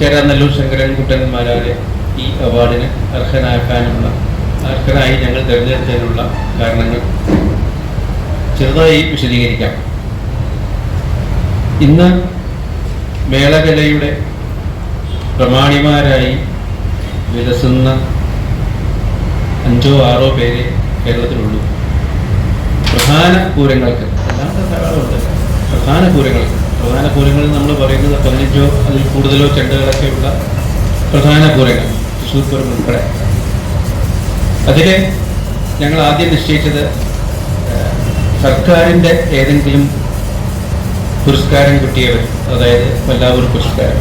ചേരാനല്ലൂർ ശങ്കരൻകുട്ടന്മാരാലെ ഈ അവാർഡിന് അർഹനാക്കാനുള്ള അർഹനായി ഞങ്ങൾ തിരഞ്ഞെടുത്തതിനുള്ള കാരണങ്ങൾ ചെറുതായി വിശദീകരിക്കാം. ഇന്ന് മേളകലയുടെ പ്രമാണിമാരായി വിലസുന്ന അഞ്ചോ ആറോ പേരെ കേരളത്തിലുള്ളൂ. പ്രധാന പൂരങ്ങൾക്ക് അല്ലാത്ത ധാരാളമുണ്ട്. പ്രധാന പൂരങ്ങൾക്ക് പ്രധാന പൂരങ്ങളിൽ നമ്മൾ പറയുന്നത് പതിനഞ്ചോ അതിൽ കൂടുതലോ ചെണ്ടകളൊക്കെയുള്ള പ്രധാന പൂരങ്ങൾ തൃശ്ശൂർ പൂരം ഉൾപ്പെടെ. അതിൽ ഞങ്ങൾ ആദ്യം നിശ്ചയിച്ചത് സർക്കാരിന്റെ ഏതെങ്കിലും പുരസ്കാരം കിട്ടിയവർ അതായത് വല്ലാവൂർ പുരസ്കാരം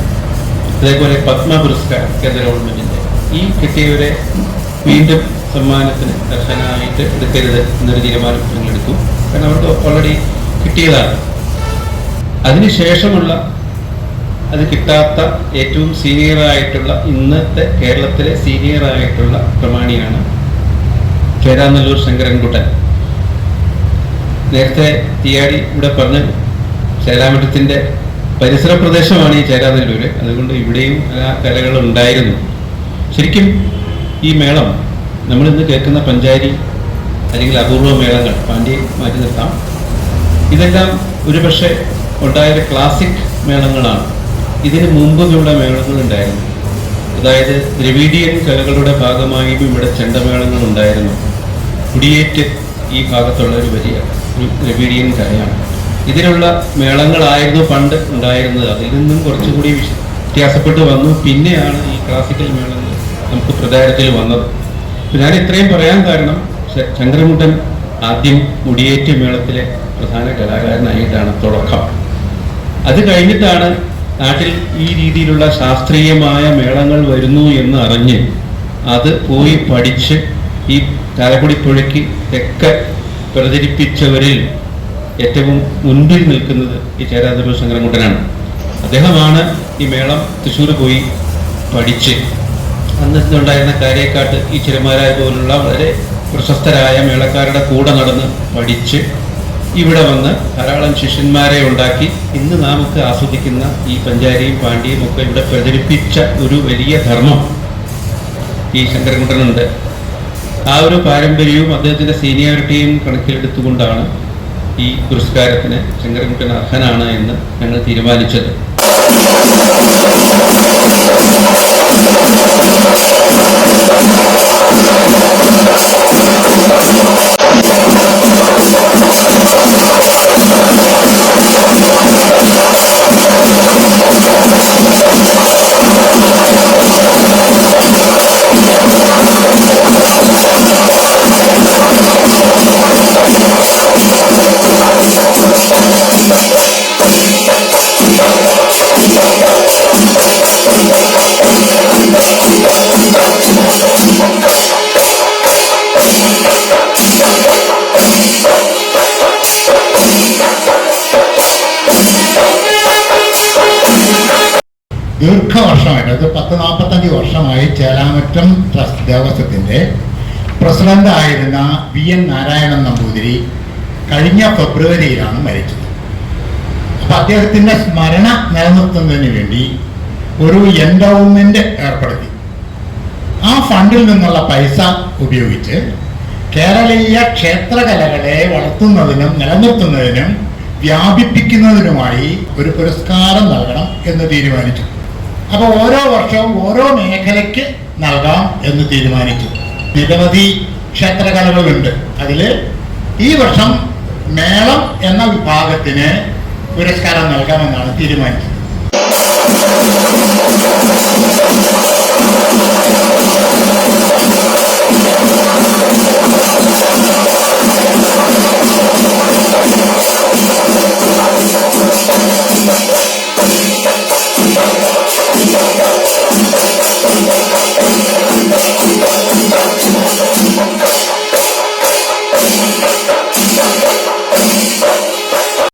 അതേപോലെ പത്മ പുരസ്കാരം കേന്ദ്ര ഗവൺമെന്റിന്റെ ഈ കിട്ടിയവരെ വീണ്ടും സമ്മാനത്തിന് ദർശനമായിട്ട് എടുക്കരുത് എന്നൊരു തീരുമാനം ഞങ്ങൾ എടുത്തു. കാരണം അവർക്ക് ഓൾറെഡി കിട്ടിയതാണ്. അതിനുശേഷമുള്ള അത് കിട്ടാത്ത ഏറ്റവും സീനിയറായിട്ടുള്ള ഇന്നത്തെ കേരളത്തിലെ സീനിയറായിട്ടുള്ള പ്രമാണിയാണ് ചേരാനല്ലൂർ ശങ്കരൻകുട്ടൻ. നേരത്തെ തീയാടി ഇവിടെ പറഞ്ഞ ചേരാമഠത്തിന്റെ പരിസര പ്രദേശമാണ് ഈ ചേരാനല്ലൂര്. അതുകൊണ്ട് ഇവിടെയും ആ കലകൾ ഉണ്ടായിരുന്നു. ശരിക്കും ഈ മേളം നമ്മളിന്ന് കേൾക്കുന്ന പഞ്ചാരി അല്ലെങ്കിൽ അപൂർവ മേളങ്ങൾ പാണ്ഡ്യ മാറ്റി നിർത്താം. ഇതെല്ലാം ഒരുപക്ഷെ ഉണ്ടായത് ക്ലാസിക് മേളങ്ങളാണ്. ഇതിന് മുമ്പും ഇവിടെ മേളങ്ങൾ ഉണ്ടായിരുന്നു. അതായത് ദ്രവീഡിയൻ കലകളുടെ ഭാഗമായും ഇവിടെ ചെണ്ടമേളങ്ങൾ ഉണ്ടായിരുന്നു. കുടിയേറ്റ് ഈ ഭാഗത്തുള്ള ഒരു വലിയ ദ്രവീഡിയൻ കലയാണ്. ഇതിനുള്ള മേളങ്ങളായിരുന്നു പണ്ട് ഉണ്ടായിരുന്നത്. അതിൽ നിന്നും കുറച്ചുകൂടി വ്യത്യാസപ്പെട്ട് വന്നു. പിന്നെയാണ് ഈ ക്ലാസിക്കൽ മേളങ്ങൾ നമുക്ക് പ്രചാരത്തിൽ വന്നത്. ഞാൻ ഇത്രയും പറയാൻ കാരണം ശങ്കരമുട്ടൻ ആദ്യം മുടിയേറ്റ് മേളത്തിലെ പ്രധാന കലാകാരനായിട്ടാണ് തുടക്കം. അത് കഴിഞ്ഞിട്ടാണ് നാട്ടിൽ ഈ രീതിയിലുള്ള ശാസ്ത്രീയമായ മേളങ്ങൾ വരുന്നു എന്ന് അറിഞ്ഞ് അത് പോയി പഠിച്ച് ഈ ചാലക്കുടി പുഴയ്ക്ക് തെക്ക് പ്രചരിപ്പിച്ചവരിൽ ഏറ്റവും മുൻപിൽ നിൽക്കുന്നത് ഈ ചേരാതിരു ശങ്കരൻകുട്ടനാണ്. അദ്ദേഹമാണ് ഈ മേളം തൃശ്ശൂർ പോയി പഠിച്ച് അന്നുണ്ടായിരുന്ന കാര്യക്കാട്ട് ഈ ചിരമാരായ പോലുള്ള വളരെ പ്രശസ്തരായ മേളക്കാരുടെ കൂടെ നടന്ന് പഠിച്ച് ഇവിടെ വന്ന് ധാരാളം ശിഷ്യന്മാരെ ഉണ്ടാക്കി ഇന്ന് നമുക്ക് ആസ്വദിക്കുന്ന ഈ പഞ്ചാരിയും പാണ്ഡ്യയും ഒക്കെ ഇവിടെ പ്രചരിപ്പിച്ച ഒരു വലിയ ധർമ്മം ഈ ശങ്കരകുണ്ടനുണ്ട് ആ ഒരു പാരമ്പര്യവും അദ്ദേഹത്തിന്റെ സീനിയോറിറ്റിയും കണക്കിലെടുത്തുകൊണ്ടാണ് ഈ പുരസ്കാരത്തിന് ശങ്കരകുട്ടൻ അർഹനാണ് എന്ന് ഞങ്ങൾ തീരുമാനിച്ചത്. ദീർഘവർഷമായിട്ട് അത് പത്ത് നാൽപ്പത്തഞ്ച് വർഷമായി ചേലാമറ്റം ട്രസ്റ്റ് ദേവസ്വത്തിന്റെ പ്രസിഡന്റ് ആയിരുന്ന വി എൻ നാരായണൻ നമ്പൂതിരി കഴിഞ്ഞ ഫെബ്രുവരിയിലാണ് മരിച്ചത്. അപ്പം അദ്ദേഹത്തിന്റെ സ്മരണ നിലനിർത്തുന്നതിന് വേണ്ടി ഒരു എൻഡോവ്മെന്റ് ഏർപ്പെടുത്തി. ആ ഫണ്ടിൽ നിന്നുള്ള പൈസ ഉപയോഗിച്ച് കേരളീയ ക്ഷേത്രകലകളെ വളർത്തുന്നതിനും നിലനിർത്തുന്നതിനും വ്യാപിപ്പിക്കുന്നതിനുമായി ഒരു പുരസ്കാരം നൽകണം എന്ന് തീരുമാനിച്ചു. അപ്പോൾ ഓരോ വർഷവും ഓരോ മേഖലയ്ക്ക് നൽകാം എന്ന് തീരുമാനിച്ചു. നിരവധി ക്ഷേത്രകലകളുണ്ട്. അതിൽ ഈ വർഷം മേളം എന്ന വിഭാഗത്തിന് പുരസ്കാരം നൽകാമെന്നാണ് തീരുമാനിച്ചത്.